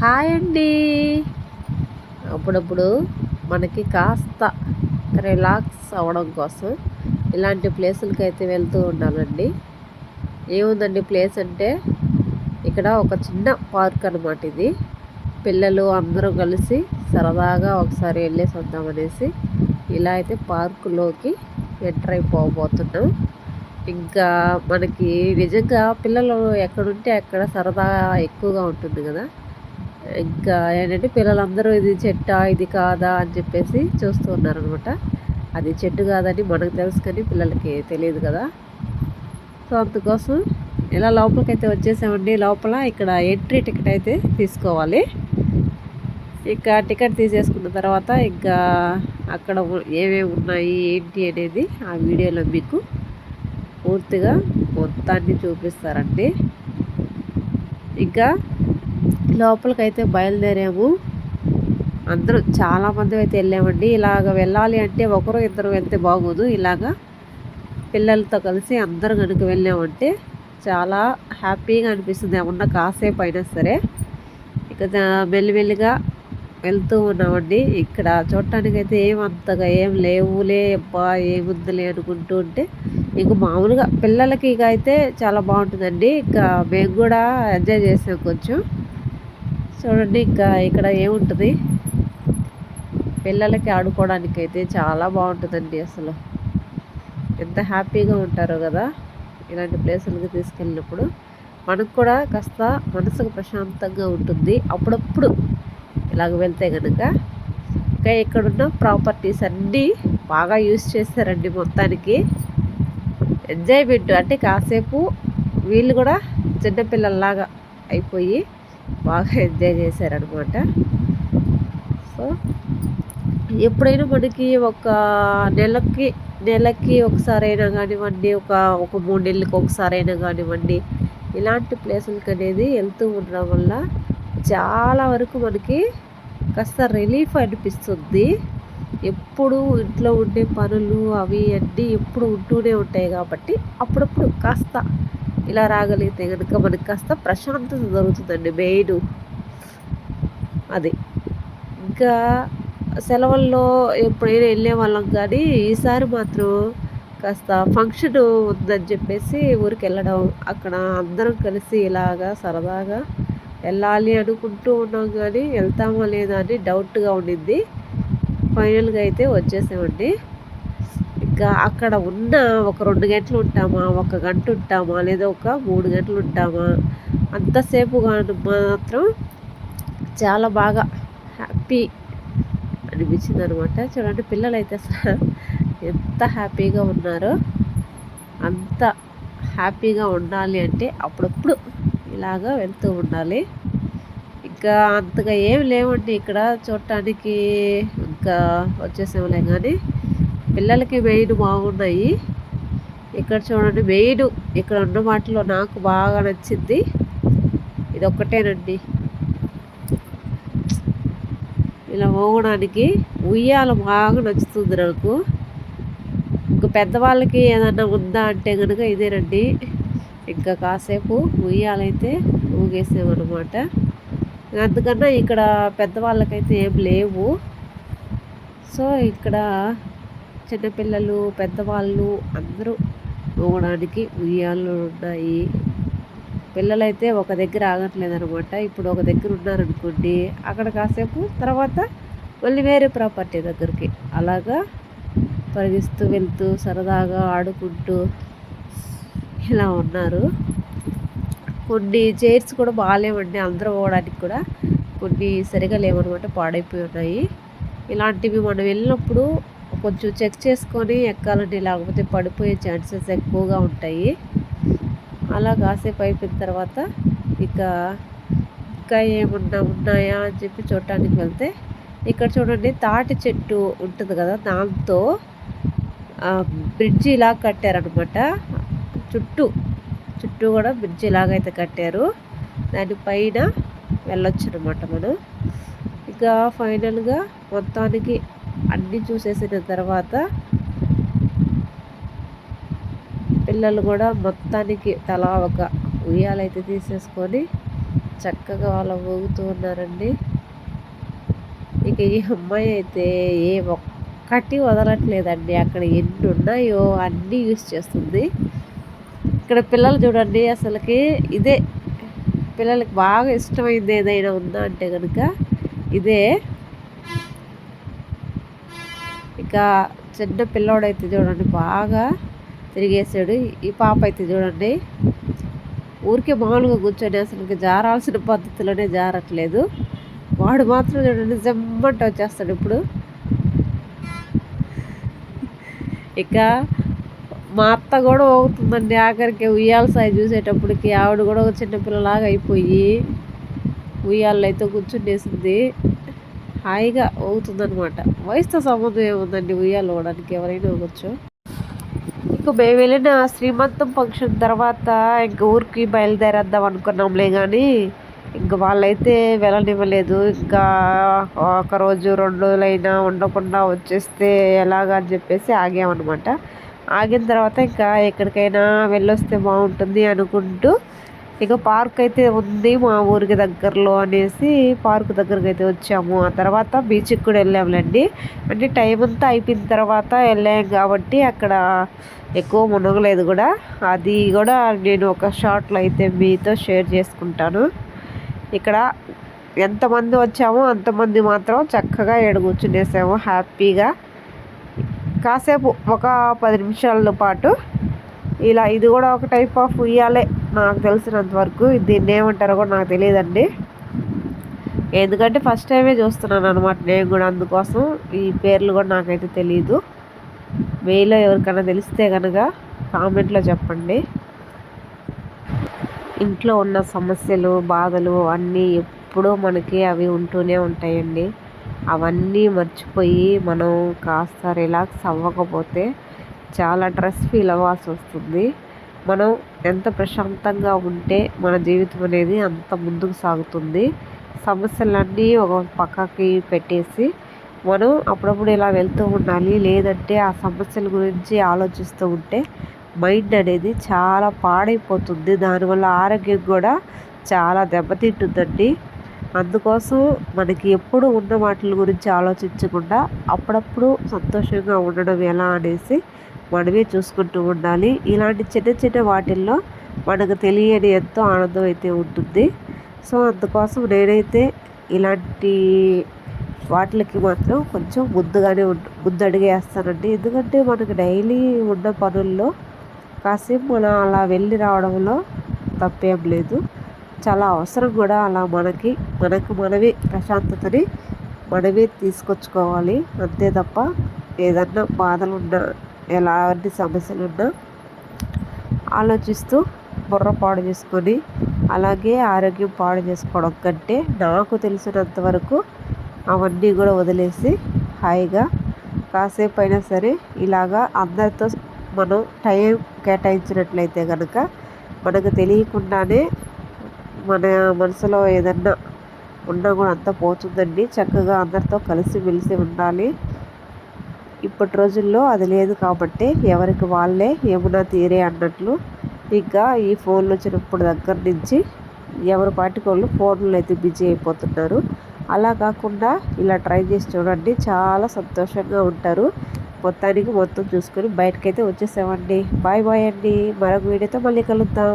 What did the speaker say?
Hi అండి. అప్పుడప్పుడు మనకి కాస్త రిలాక్స్ అవ్వడం కోసం ఇలాంటి ప్లేసులకి అయితే వెళ్తూ ఉండాలండి. ఏముందండి ప్లేస్ అంటే ఇక్కడ ఒక చిన్న పార్క్ అనమాట ఇది. పిల్లలు అందరూ కలిసి సరదాగా ఒకసారి వెళ్ళేసి వద్దామనేసి ఇలా అయితే పార్కులోకి ఎంటర్ అయిపోబోతున్నాం. ఇంకా మనకి నిజంగా పిల్లలు ఎక్కడుంటే అక్కడ సరదా ఎక్కువగా ఉంటుంది కదా. ఇంకా ఏంటంటే పిల్లలందరూ ఇది చెట్టా ఇది కాదా అని చెప్పేసి చూస్తూ ఉన్నారనమాట అది చెట్టు కాదని మనకు తెలుసు కానీ పిల్లలకి తెలియదు కదా. సో అందుకోసం ఇలా లోపలికైతే వచ్చేసామండి. లోపల ఇక్కడ ఎంట్రీ టికెట్ అయితే తీసుకోవాలి. ఇంకా టికెట్ తీసేసుకున్న తర్వాత ఇంకా అక్కడ ఏమేమి ఉన్నాయి ఏంటి అనేది ఆ వీడియోలో మీకు పూర్తిగా మొత్తాన్ని చూపిస్తారండి. ఇంకా లోపలికైతే బయలుదేరాము. అందరూ చాలామంది అయితే వెళ్ళామండి. ఇలాగ వెళ్ళాలి అంటే ఒకరు ఇద్దరు వెళ్తే బాగోదు. ఇలాగా పిల్లలతో కలిసి అందరూ కనుక వెళ్ళామంటే చాలా హ్యాపీగా అనిపిస్తుంది. ఏమన్నా కాసేపు అయినా సరే. ఇక మెల్లిమెల్లిగా వెళ్తూ ఉన్నామండి. ఇక్కడ చూడటానికి అయితే ఏమంతగా ఏం లేవులే. అబ్బా ఏముందిలే అనుకుంటూ ఉంటే ఇంక మామూలుగా పిల్లలకి ఇక అయితే చాలా బాగుంటుందండి. ఇంకా మేము కూడా ఎంజాయ్ చేసాం కొంచెం. చూడండి ఇంకా ఇక్కడ ఏముంటుంది? పిల్లలకి ఆడుకోవడానికి అయితే చాలా బాగుంటుందండి అసలు. ఎంత హ్యాపీగా ఉంటారో కదా ఇలాంటి ప్లేసులకి తీసుకెళ్ళినప్పుడు. మనకు కూడా కాస్త మనసుకు ప్రశాంతంగా ఉంటుంది. అప్పుడప్పుడు ఇలాగ వెళ్తే కనుక ఇంకా ఇక్కడున్న ప్రాపర్టీస్ అన్నీ బాగా యూస్ చేస్తారండి మొత్తానికి. ఎంజాయ్మెంట్ అంటే కాసేపు వీళ్ళు కూడా చిన్నపిల్లల్లాగా అయిపోయి బాగా ఎంజాయ్ చేశారనమాట. సో ఎప్పుడైనా మనకి ఒక నెలకి నెలకి ఒకసారైనా కానివ్వండి ఒక ఒక మూడు నెలలకి ఒకసారైనా కానివ్వండి ఇలాంటి ప్లేసులకి అనేది వెళ్తూ ఉండడం వల్ల చాలా వరకు మనకి కాస్త రిలీఫ్ అనిపిస్తుంది. ఎప్పుడు ఇంట్లో ఉండే పనులు అవి అన్నీ ఎప్పుడు ఉంటూనే ఉంటాయి కాబట్టి అప్పుడప్పుడు కాస్త ఇలా రాగలిగితే కనుక మనకి కాస్త ప్రశాంతత దొరుకుతుందండి మెయిన్. అది. ఇంకా సెలవుల్లో ఎప్పుడైనా వెళ్ళే వాళ్ళం కానీ ఈసారి మాత్రం కాస్త ఫంక్షన్ ఉందని చెప్పేసి ఊరికి వెళ్ళడం అక్కడ అందరం కలిసి ఇలాగా సరదాగా వెళ్ళాలి అనుకుంటూ ఉన్నాం కానీ వెళ్తామా లేదా అని డౌట్గా ఉండింది. ఫైనల్గా అయితే వచ్చేసామండి. ఇంకా అక్కడ ఉన్న ఒక రెండు గంటలు ఉంటామా? ఒక గంట ఉంటామా? లేదా ఒక మూడు గంటలు ఉంటామా? అంతసేపు కానీ మాత్రం చాలా బాగా హ్యాపీ అనిపించింది అనమాట చూడండి పిల్లలు అయితే ఎంత హ్యాపీగా ఉన్నారో అంత హ్యాపీగా ఉండాలి అంటే అప్పుడప్పుడు ఇలాగా వెళ్తూ ఉండాలి. ఇంకా అంతగా ఏం లేవండి ఇక్కడ చూడటానికి. ఇంకా వచ్చేసేమలే కానీ పిల్లలకి మెయిన్ బాగున్నాయి. ఇక్కడ చూడండి మెయిన్ ఇక్కడ ఉన్న వాటిలో నాకు బాగా నచ్చింది. ఇది ఒక్కటేనండి ఇలా మోగడానికి ఉయ్యాల బాగా నచ్చుతుంది నాకు. ఇంకా పెద్దవాళ్ళకి ఏదన్నా ఉందా అంటే కనుక ఇదేనండి. ఇంకా కాసేపు ఉయ్యాలైతే ఊగేసామన్నమాట అందుకన్నా ఇక్కడ పెద్దవాళ్ళకైతే ఏం లేవు. సో ఇక్కడ చిన్నపిల్లలు పెద్దవాళ్ళు అందరూ పోవడానికి ఉయ్యాలు ఉన్నాయి. పిల్లలైతే ఒక దగ్గర ఆగట్లేదు అనమాట ఇప్పుడు ఒక దగ్గర ఉన్నారనుకోండి అక్కడ కాసేపు తర్వాత మళ్ళీ వేరే ప్రాపర్టీ దగ్గరికి అలాగా పరిగిస్తూ వెళ్తూ సరదాగా ఆడుకుంటూ ఇలా ఉన్నారు. కొన్ని చైర్స్ కూడా బాగాలేవండి. అందరూ పోవడానికి కూడా కొన్ని సరిగా లేవనమాట పాడైపోయి ఉన్నాయి. ఇలాంటివి మనం వెళ్ళినప్పుడు కొంచెం చెక్ చేసుకొని ఎక్కాలండి. లేకపోతే పడిపోయే ఛాన్సెస్ ఎక్కువగా ఉంటాయి. అలా కాసేపు అయిపోయిన తర్వాత ఇక ఇంకా ఏమన్నా ఉన్నాయా అని చెప్పి చూడటానికి వెళ్తే ఇక్కడ చూడండి తాటి చెట్టు ఉంటుంది కదా దాంతో బ్రిడ్జి ఇలా కట్టారనమాట చుట్టూ చుట్టూ కూడా బ్రిడ్జి ఇలాగైతే కట్టారు. దానిపైన వెళ్ళొచ్చు అనమాట మనం. ఇక ఫైనల్గా మొత్తానికి అన్నీ చూసేసిన తర్వాత పిల్లలు కూడా మొత్తానికి తలా ఒక ఉయ్యాలైతే తీసేసుకొని చక్కగా వాళ్ళ ఊగుతూ ఉన్నారండి. ఇక ఈ అమ్మాయి అయితే ఏ ఒక్కటి వదలట్లేదండి. అక్కడ ఎన్ని ఉన్నాయో అన్నీ యూస్ చేస్తుంది. ఇక్కడ పిల్లలు చూడండి అసలుకి ఇదే పిల్లలకి బాగా ఇష్టమైంది ఏదైనా ఉందా అంటే కనుక ఇదే ఇక చిన్న పిల్లోడైతే చూడండి బాగా తిరిగేసాడు. ఈ పాప అయితే చూడండి ఊరికే మామూలుగా కూర్చొని అసలు జారాల్సిన పద్ధతిలోనే జారట్లేదు. వాడు మాత్రం చూడండి జమ్మంట వచ్చేస్తాడు ఇప్పుడు. ఇక మా అత్త కూడా అవుతుందండి ఆఖరికి ఉయ్యాల సాయి చూసేటప్పటికి. ఆవిడ కూడా ఒక చిన్నపిల్లలాగా అయిపోయి ఉయ్యాల్లో అయితే కూర్చుండేసింది. హాయిగా అవుతుందనమాట వయసుతో సంబంధం ఏముందండి ఉయ్యాలు అవ్వడానికి ఎవరైనా అవ్వచ్చు ఇంక మేము వెళ్ళిన శ్రీమంతం ఫంక్షన్ తర్వాత ఇంక ఊరికి బయలుదేరేద్దాం అనుకున్నాంలే కానీ ఇంక వాళ్ళైతే వెళ్ళనివ్వలేదు. ఇంకా ఒకరోజు రెండు రోజులైనా ఉండకుండా వచ్చేస్తే ఎలాగా అని చెప్పేసి ఆగామన్నమాట. ఆగిన తర్వాత ఇంకా ఎక్కడికైనా వెళ్ళొస్తే బాగుంటుంది అనుకుంటూ ఇక పార్క్ అయితే ఉంది మా ఊరికి దగ్గరలో అనేసి పార్క్ దగ్గరికి అయితే వచ్చాము. ఆ తర్వాత బీచ్కి కూడా వెళ్ళాములేండి అంటే టైం అంతా అయిపోయిన తర్వాత వెళ్ళాం కాబట్టి అక్కడ ఎక్కువ మునగలేదు కూడా. అది కూడా నేను ఒక షార్ట్లో అయితే మీతో షేర్ చేసుకుంటాను. ఇక్కడ ఎంతమంది వచ్చామో అంతమంది మాత్రం చక్కగా ఏడు కూర్చునేసాము హ్యాపీగా. కాసేపు ఒక పది నిమిషాల పాటు. ఇలా ఇది కూడా ఒక టైప్ ఆఫ్ ఉయ్యాలే నాకు తెలిసినంత వరకు దీన్ని ఏమంటారో కూడా నాకు తెలియదండి. ఎందుకంటే ఫస్ట్ టైమే చూస్తున్నాను అనమాట నేను కూడా అందుకోసం ఈ పేర్లు కూడా నాకైతే తెలియదు మీలో ఎవరికైనా తెలిస్తే కనుక కామెంట్లో చెప్పండి. ఇంట్లో ఉన్న సమస్యలు బాధలు అన్నీ ఎప్పుడూ మనకి అవి ఉంటూనే ఉంటాయండి. అవన్నీ మర్చిపోయి మనం కాస్త రిలాక్స్ అవ్వకపోతే చాలా స్ట్రెస్ ఫీల్ అవ్వాల్సి వస్తుంది. మనం ఎంత ప్రశాంతంగా ఉంటే మన జీవితం అనేది అంత ముందుకు సాగుతుంది. సమస్యలన్నీ ఒక పక్కకి పెట్టేసి మనం అప్పుడప్పుడు ఇలా వెళ్తూ ఉండాలి. లేదంటే ఆ సమస్యల గురించి ఆలోచిస్తూ ఉంటే మైండ్ అనేది చాలా పాడైపోతుంది. దానివల్ల ఆరోగ్యం కూడా చాలా దెబ్బతింటుందండి. అందుకోసం మనకి ఎప్పుడు ఉన్న వాటి గురించి ఆలోచించకుండా అప్పుడప్పుడు సంతోషంగా ఉండడం ఎలా అనేసి మనమే చూసుకుంటూ ఉండాలి. ఇలాంటి చిన్న చిన్న వాటిల్లో మనకు తెలియని ఎంతో ఆనందం అయితే ఉంటుంది. సో అందుకోసం నేనైతే ఇలాంటి వాటికి మాత్రం కొంచెం ముందుగానే ముందు అడిగేస్తానండి. ఎందుకంటే మనకు డైలీ ఉన్న పనుల్లో కాసేపు మనం అలా వెళ్ళి రావడంలో తప్పేం లేదు. చాలా అవసరం కూడా అలా మనకి మనకు మనమే ప్రశాంతతని మనమే తీసుకొచ్చుకోవాలి. అంతే తప్ప ఏదన్నా బాధలున్నా ఎలాంటి సమస్యలు ఉన్నా ఆలోచిస్తూ బుర్ర పాడు చేసుకొని అలాగే ఆరోగ్యం పాడు చేసుకోవడం కంటే నాకు తెలిసినంత వరకు అవన్నీ కూడా వదిలేసి హాయిగా కాసేపు అయినా సరే ఇలాగా అందరితో మనం టైం కేటాయించినట్లయితే కనుక మనకు తెలియకుండానే మన మనసులో ఏదన్నా ఉన్నా కూడా అంతా పోతుందండి. చక్కగా అందరితో కలిసి మెలిసి ఉండాలి. ఇప్పటి రోజుల్లో అది లేదు కాబట్టి ఎవరికి వాళ్ళే యమునా తీరే అన్నట్లు ఇంకా ఈ ఫోన్లు వచ్చినప్పుడు దగ్గర నుంచి ఎవరి పాటికి వాళ్ళు ఫోన్లు అయితే బిజీ అయిపోతున్నారు. అలా కాకుండా ఇలా ట్రై చేసి చూడండి చాలా సంతోషంగా ఉంటారు. మొత్తానికి మొత్తం చూసుకొని బయటకైతే వచ్చేసామండి. బాయ్ బాయ్ అండి. మరొక వీడియోతో మళ్ళీ కలుద్దాం.